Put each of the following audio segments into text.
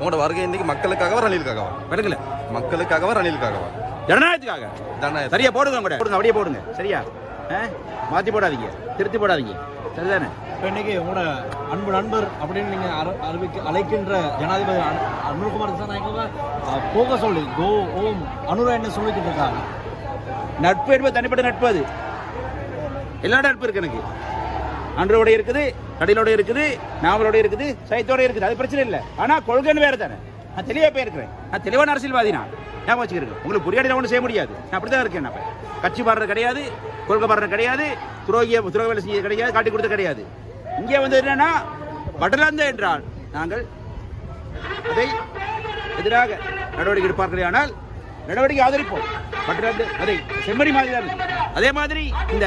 உங்களோட வருகை இன்னைக்கு மக்களுக்காகவா ரணிலுக்காகவா? விளக்கல மக்களுக்காகவா ரணிலுக்காகவா? ஜனநாயகத்துக்காக. ஜனநாயகம் சரியா போடுங்க கூட. போடுங்க அப்படியே போடுங்க. சரியா? ஆ? மாத்தி போடாதீங்க. திருத்தி போடாதீங்க. சரிதானே? இப்போ இன்னைக்கு உங்களோட அன்பு நண்பர் அப்படின்னு நீங்க அர- அறிவிக்க அழைக்கின்ற ஜனாதிபதி அனு- அனுர்குமார் திசாநாயக்கவை அஹ், போக சொல்லி. கோ ஓம் அனுரா என்ன சொல்லிக்கிட்டு இருக்காங்க? நட்பு என்பது தனிப்பட்ட நட்பு அது. எல்லா நட்பு இருக்கு எனக்கு. அன்றோட இருக்குது. கடையிலோட இருக்குது நாவலோட இருக்குது சைத்தோட இருக்குது. அது பிரச்சனை இல்லை. ஆனால் கொள்கைன்னு வேறு தானே. நான் தெளிவாக போயிருக்கிறேன். நான் தெளிவான அரசியல்வாதி நான் ஞாபகம் வச்சுக்கிறேன் உங்களுக்கு புரியாடி நான் ஒன்றும் செய்ய முடியாது. நான் அப்படிதான் இருக்கேன் நான். கட்சி பாடுறது கிடையாது கொள்கை பாடுறது கிடையாது துரோகிய துரோக வேலை செய்ய கிடையாது காட்டி கொடுத்தது கிடையாது. இங்கே வந்து என்னன்னா வடலாந்து என்றால் நாங்கள் அதை எதிராக நடவடிக்கை எடுப்பார்களே ஆனால் நடவடிக்கை ஆதரிப்போம். பட்டலாந்து அதை செம்மறி மாதிரி தான் அதே மாதிரி இந்த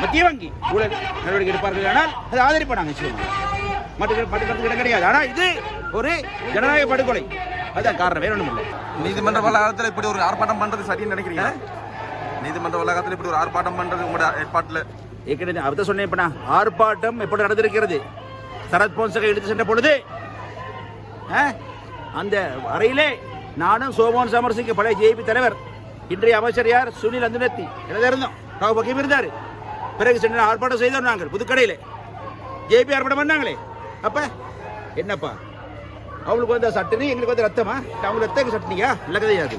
மத்திய வங்கி. ஊழல் நடவடிக்கை எடுப்பார்கள் ஆனால் அதை ஆதரிப்போம் நாங்கள் நிச்சயமா மற்ற இடம் கிடையாது. ஆனால் இது ஒரு ஜனநாயக படுகொலை. அதுதான் காரணம். வேற ஒன்றும் இல்லை. நீதிமன்ற வளாகத்தில் இப்படி ஒரு ஆர்ப்பாட்டம் பண்றது சரின்னு நினைக்கிறீங்க நீதிமன்ற வளாகத்தில் இப்படி ஒரு ஆர்ப்பாட்டம் பண்றது உங்களோட ஏற்பாட்டுல? ஏற்கனவே அவர்தான் சொன்னேன் இப்ப நான் ஆர்ப்பாட்டம் எப்படி நடந்திருக்கிறது? சரத் போன்சகை எடுத்து சென்ற பொழுது அந்த அறையிலே நானும் சோமோன் சமரசிங்க பழைய ஜேபி தலைவர் இன்றைய அமைச்சர் யார்? சுனில் அந்துனத்தி எனதான் இருந்தோம் ராவ் பக்கியும் இருந்தார். பிறகு சென்று ஆர்ப்பாட்டம் செய்தோம் நாங்கள் புதுக்கடையில். ஜேபி ஆர்ப்பாட்டம் பண்ணாங்களே. அப்ப என்னப்பா? அவங்களுக்கு வந்து சட்டனி எங்களுக்கு வந்து ரத்தமா? அவங்க ரத்தம் சட்னியா இல்லை கதையாது